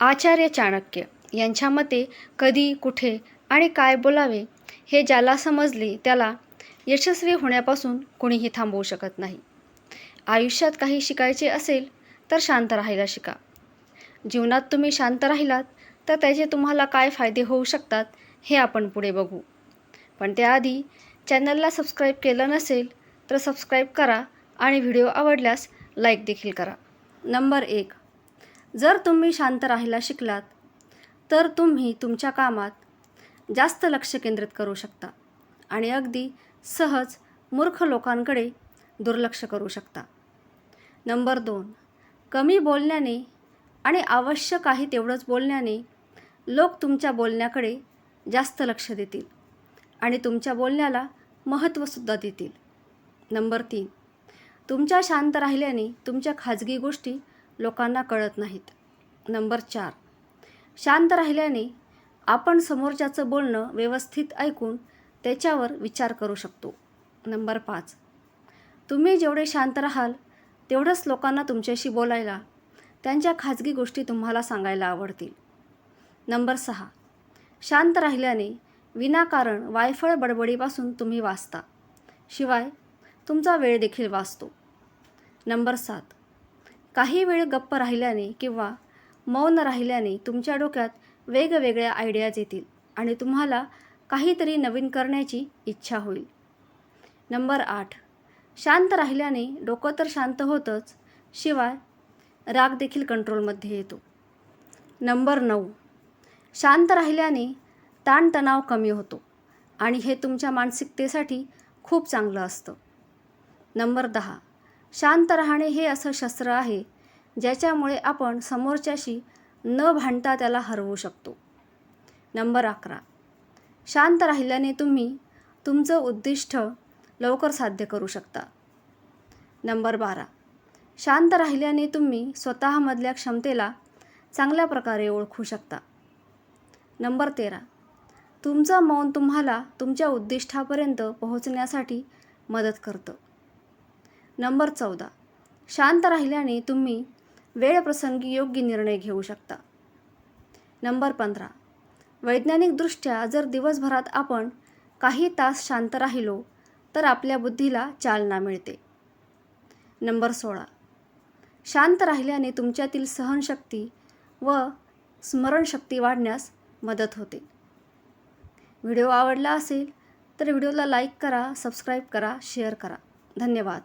आचार्य चाणक्य यांच्या मते कधी कुठे आणि काय बोलावे हे ज्याला समजले त्याला यशस्वी होण्यापासून कुणीही थांबवू शकत नाही. आयुष्यात काही शिकायचे असेल तर शांत राहायला शिका. जीवनात तुम्ही शांत राहिलात तर त्याचे तुम्हाला काय फायदे होऊ शकतात हे आपण पुढे बघू. पण त्याआधी चॅनलला सबस्क्राईब केलं नसेल तर सबस्क्राईब करा आणि व्हिडिओ आवडल्यास लाईक देखील करा. नंबर एक जर तुम्ही शांत राहायला शिकलात तर तुम्ही तुमच्या कामात जास्त लक्ष केंद्रित करू शकता आणि अगदी सहज मूर्ख लोकांकडे दुर्लक्ष करू शकता. नंबर दोन कमी बोलण्याने आणि आवश्यक आहे तेवढंच बोलण्याने लोक तुमच्या बोलण्याकडे जास्त लक्ष देतील आणि तुमच्या बोलण्याला महत्त्वसुद्धा देतील. नंबर तीन तुमच्या शांत राहिल्याने तुमच्या खाजगी गोष्टी लोकांना कळत नाहीत. नंबर चार. शांत राहिल्याने आपण समोरच्याचं बोलणं व्यवस्थित ऐकून त्याच्यावर विचार करू शकतो. नंबर पाच. तुम्ही जेवढे शांत राहाल तेवढंच लोकांना तुमच्याशी बोलायला त्यांच्या खाजगी गोष्टी तुम्हाला सांगायला आवडतील. नंबर सहा. शांत राहिल्याने विनाकारण वायफळ बडबडीपासून तुम्ही वाचता. शिवाय तुमचा वेळ देखील वाचतो. नंबर सात. काही वेळ गप्प राहिल्याने किंवा मौन राहिल्याने तुमच्या डोक्यात वेगवेगळ्या आयडियाज येतील आणि तुम्हाला काहीतरी नवीन करण्याची इच्छा होईल. नंबर आठ. शांत राहिल्याने डोकं तर शांत होतंच शिवाय राग देखील कंट्रोलमध्ये येतो. नंबर नऊ. शांत राहिल्याने ताणतणाव कमी होतो आणि हे तुमच्या मानसिकतेसाठी खूप चांगलं असतं. नंबर दहा. शांत राहणे हे असं शस्त्र आहे ज्याच्यामुळे आपण समोरच्याशी न भांडता त्याला हरवू शकतो. नंबर अकरा. शांत राहिल्याने तुम्ही तुमचं उद्दिष्ट लवकर साध्य करू शकता. नंबर बारा. शांत राहिल्याने तुम्ही स्वतःमधल्या क्षमतेला चांगल्या प्रकारे ओळखू शकता. नंबर तेरा. तुमचं मौन तुम्हाला तुमच्या उद्दिष्टापर्यंत पोहोचण्यासाठी मदत करतं. नंबर चौदा. शांत राहिल्याने तुम्ही वेळप्रसंगी योग्य निर्णय घेऊ शकता. नंबर पंधरा. वैज्ञानिकदृष्ट्या जर दिवसभरात आपण काही तास शांत राहिलो तर आपल्या बुद्धीला चालना मिळते. नंबर सोळा. शांत राहिल्याने तुमच्यातील सहनशक्ती व स्मरणशक्ती वाढण्यास मदत होते. व्हिडिओ आवडला असेल तर व्हिडिओला लाईक करा सबस्क्राईब करा शेअर करा. धन्यवाद.